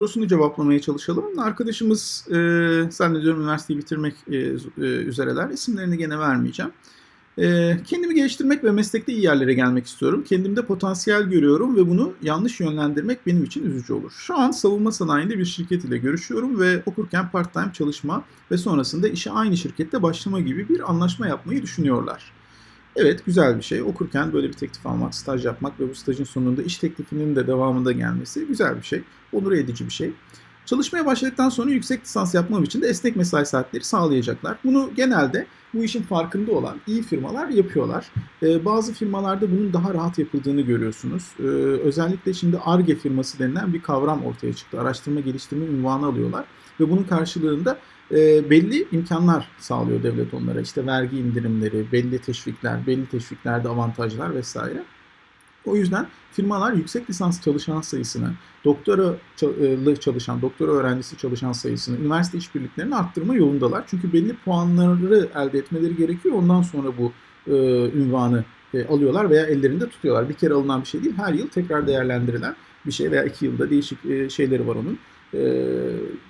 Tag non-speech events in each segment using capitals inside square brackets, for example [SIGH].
sorusunu cevaplamaya çalışalım. Arkadaşımız e, zannediyorum üniversiteyi bitirmek e, e, üzereler. İsimlerini gene vermeyeceğim. E, kendimi geliştirmek ve meslekte iyi yerlere gelmek istiyorum. Kendimde potansiyel görüyorum ve bunu yanlış yönlendirmek benim için üzücü olur. Şu an savunma sanayinde bir şirket ile görüşüyorum ve okurken part-time çalışma ve sonrasında işe aynı şirkette başlama gibi bir anlaşma yapmayı düşünüyorlar. Evet güzel bir şey. Okurken böyle bir teklif almak, staj yapmak ve bu stajın sonunda iş teklifinin de devamında gelmesi güzel bir şey. Onur edici bir şey. Çalışmaya başladıktan sonra yüksek lisans yapmam için de esnek mesai saatleri sağlayacaklar. Bunu genelde bu işin farkında olan iyi firmalar yapıyorlar. Ee, bazı firmalarda bunun daha rahat yapıldığını görüyorsunuz. Ee, özellikle şimdi ARGE firması denilen bir kavram ortaya çıktı. Araştırma geliştirme ünvanı alıyorlar ve bunun karşılığında e, belli imkanlar sağlıyor devlet onlara. İşte vergi indirimleri, belli teşvikler, belli teşviklerde avantajlar vesaire. O yüzden firmalar yüksek lisans çalışan sayısını, doktora çalışan, doktora öğrencisi çalışan sayısını, üniversite işbirliklerini arttırma yolundalar. Çünkü belli puanları elde etmeleri gerekiyor. Ondan sonra bu e, ünvanı e, alıyorlar veya ellerinde tutuyorlar. Bir kere alınan bir şey değil, her yıl tekrar değerlendirilen bir şey veya iki yılda değişik e, şeyleri var onun e,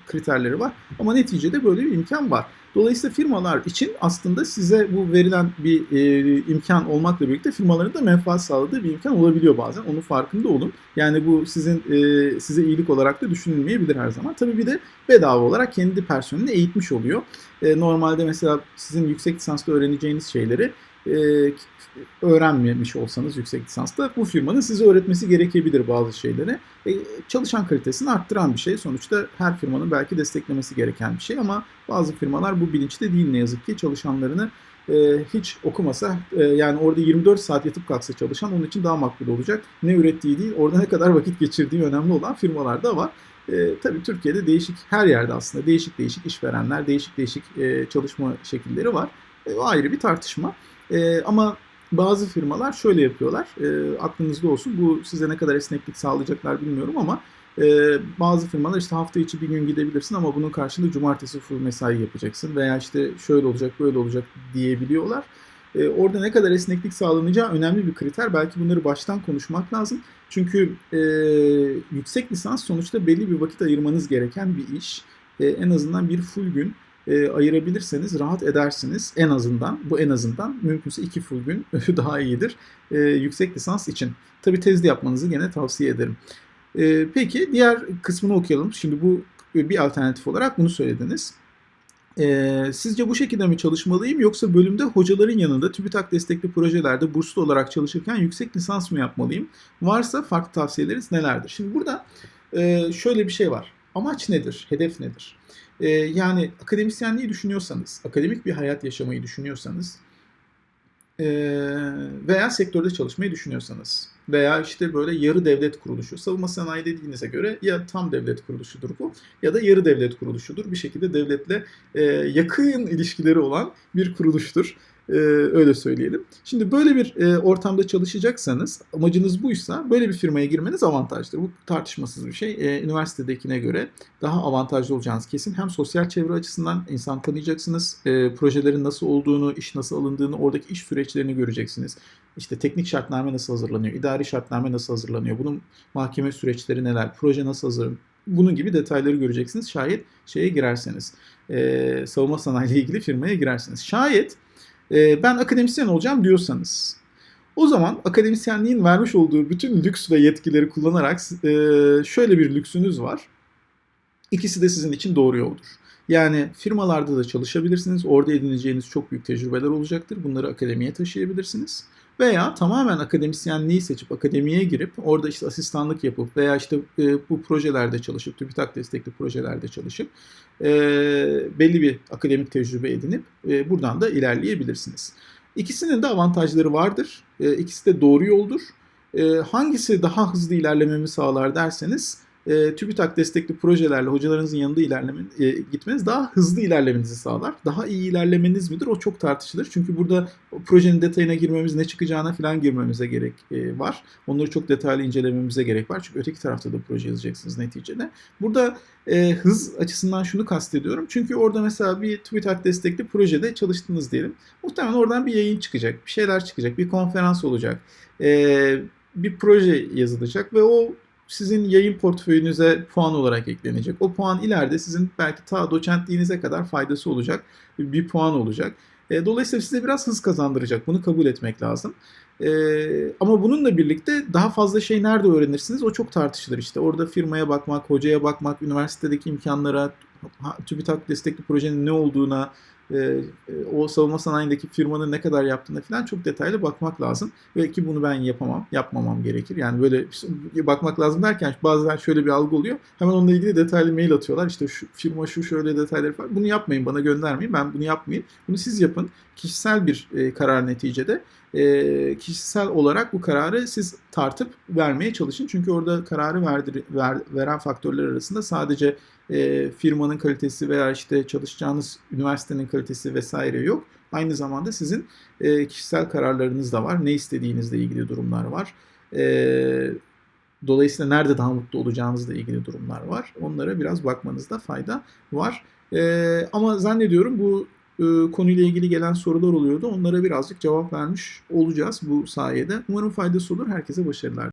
kriterleri var. Ama neticede böyle bir imkan var. Dolayısıyla firmalar için aslında size bu verilen bir e, imkan olmakla birlikte firmaların da menfaat sağladığı bir imkan olabiliyor bazen. Onun farkında olun. Yani bu sizin e, size iyilik olarak da düşünülmeyebilir her zaman. Tabii bir de bedava olarak kendi personelini eğitmiş oluyor. E, normalde mesela sizin yüksek lisansda öğreneceğiniz şeyleri e, öğrenmemiş olsanız yüksek lisansta bu firmanın size öğretmesi gerekebilir bazı şeyleri. E, çalışan kalitesini arttıran bir şey. Sonuçta her firmanın belki desteklemesi gereken bir şey ama bazı firmalar bu bilinçte değil ne yazık ki çalışanlarını e, hiç okumasa e, yani orada 24 saat yatıp kalksa çalışan onun için daha makbul olacak. Ne ürettiği değil orada ne kadar vakit geçirdiği önemli olan firmalar da var. E, tabii Türkiye'de değişik her yerde aslında değişik değişik işverenler, değişik değişik e, çalışma şekilleri var. E, o ayrı bir tartışma. E, ama bazı firmalar şöyle yapıyorlar. E, aklınızda olsun. Bu size ne kadar esneklik sağlayacaklar bilmiyorum ama e, bazı firmalar işte hafta içi bir gün gidebilirsin ama bunun karşılığında cumartesi full mesai yapacaksın veya işte şöyle olacak böyle olacak diyebiliyorlar. E, orada ne kadar esneklik sağlanacağı önemli bir kriter. Belki bunları baştan konuşmak lazım. Çünkü e, yüksek lisans sonuçta belli bir vakit ayırmanız gereken bir iş. E, en azından bir full gün e, ayırabilirseniz rahat edersiniz. En azından bu en azından mümkünse iki full gün [LAUGHS] daha iyidir e, yüksek lisans için. Tabi tezli yapmanızı gene tavsiye ederim. E, peki diğer kısmını okuyalım. Şimdi bu bir alternatif olarak bunu söylediniz. E, sizce bu şekilde mi çalışmalıyım yoksa bölümde hocaların yanında TÜBİTAK destekli projelerde burslu olarak çalışırken yüksek lisans mı yapmalıyım? Varsa farklı tavsiyeleriniz nelerdir? Şimdi burada e, şöyle bir şey var. Amaç nedir? Hedef nedir? Ee, yani akademisyenliği düşünüyorsanız, akademik bir hayat yaşamayı düşünüyorsanız e, veya sektörde çalışmayı düşünüyorsanız veya işte böyle yarı devlet kuruluşu, savunma sanayi dediğinize göre ya tam devlet kuruluşudur bu ya da yarı devlet kuruluşudur. Bir şekilde devletle e, yakın ilişkileri olan bir kuruluştur. Ee, öyle söyleyelim. Şimdi böyle bir e, ortamda çalışacaksanız, amacınız buysa böyle bir firmaya girmeniz avantajlı. Bu tartışmasız bir şey. E, üniversitedekine göre daha avantajlı olacağınız kesin. Hem sosyal çevre açısından insan tanıyacaksınız. E, projelerin nasıl olduğunu, iş nasıl alındığını, oradaki iş süreçlerini göreceksiniz. İşte teknik şartname nasıl hazırlanıyor, idari şartname nasıl hazırlanıyor, bunun mahkeme süreçleri neler, proje nasıl hazırlanıyor, bunun gibi detayları göreceksiniz şayet şeye girerseniz. E, savunma sanayi ile ilgili firmaya girerseniz. Şayet e, ben akademisyen olacağım diyorsanız o zaman akademisyenliğin vermiş olduğu bütün lüks ve yetkileri kullanarak e, şöyle bir lüksünüz var. İkisi de sizin için doğru yoldur. Yani firmalarda da çalışabilirsiniz. Orada edineceğiniz çok büyük tecrübeler olacaktır. Bunları akademiye taşıyabilirsiniz. Veya tamamen akademisyenliği seçip akademiye girip orada işte asistanlık yapıp veya işte e, bu projelerde çalışıp TÜBİTAK destekli projelerde çalışıp e, belli bir akademik tecrübe edinip e, buradan da ilerleyebilirsiniz. İkisinin de avantajları vardır. E, ikisi de doğru yoldur. E, hangisi daha hızlı ilerlememi sağlar derseniz e, TÜBİTAK destekli projelerle hocalarınızın yanında ilerleme, e, gitmeniz daha hızlı ilerlemenizi sağlar. Daha iyi ilerlemeniz midir? O çok tartışılır. Çünkü burada projenin detayına girmemiz, ne çıkacağına falan girmemize gerek e, var. Onları çok detaylı incelememize gerek var. Çünkü öteki tarafta da proje yazacaksınız neticede. Burada e, hız açısından şunu kastediyorum. Çünkü orada mesela bir TÜBİTAK destekli projede çalıştınız diyelim. Muhtemelen oradan bir yayın çıkacak, bir şeyler çıkacak, bir konferans olacak. E, bir proje yazılacak ve o sizin yayın portföyünüze puan olarak eklenecek. O puan ileride sizin belki ta doçentliğinize kadar faydası olacak. Bir puan olacak. E, dolayısıyla size biraz hız kazandıracak. Bunu kabul etmek lazım. E, ama bununla birlikte daha fazla şey nerede öğrenirsiniz o çok tartışılır işte. Orada firmaya bakmak, hocaya bakmak, üniversitedeki imkanlara, TÜBİTAK destekli projenin ne olduğuna, e, e, o savunma sanayindeki firmanın ne kadar yaptığına falan çok detaylı bakmak lazım. Belki bunu ben yapamam, yapmamam gerekir. Yani böyle bakmak lazım derken bazen şöyle bir algı oluyor. Hemen onunla ilgili detaylı mail atıyorlar. İşte şu firma şu şöyle detayları falan. Bunu yapmayın, bana göndermeyin. Ben bunu yapmayayım. Bunu siz yapın. Kişisel bir e, karar neticede. E, kişisel olarak bu kararı siz tartıp vermeye çalışın. Çünkü orada kararı verdir, ver, veren faktörler arasında sadece e, firmanın kalitesi veya işte çalışacağınız üniversitenin kalitesi vesaire yok. Aynı zamanda sizin e, kişisel kararlarınız da var. Ne istediğinizle ilgili durumlar var. E, dolayısıyla nerede daha mutlu olacağınızla ilgili durumlar var. Onlara biraz bakmanızda fayda var. E, ama zannediyorum bu e, konuyla ilgili gelen sorular oluyordu. Onlara birazcık cevap vermiş olacağız bu sayede. Umarım faydası olur. Herkese başarılar.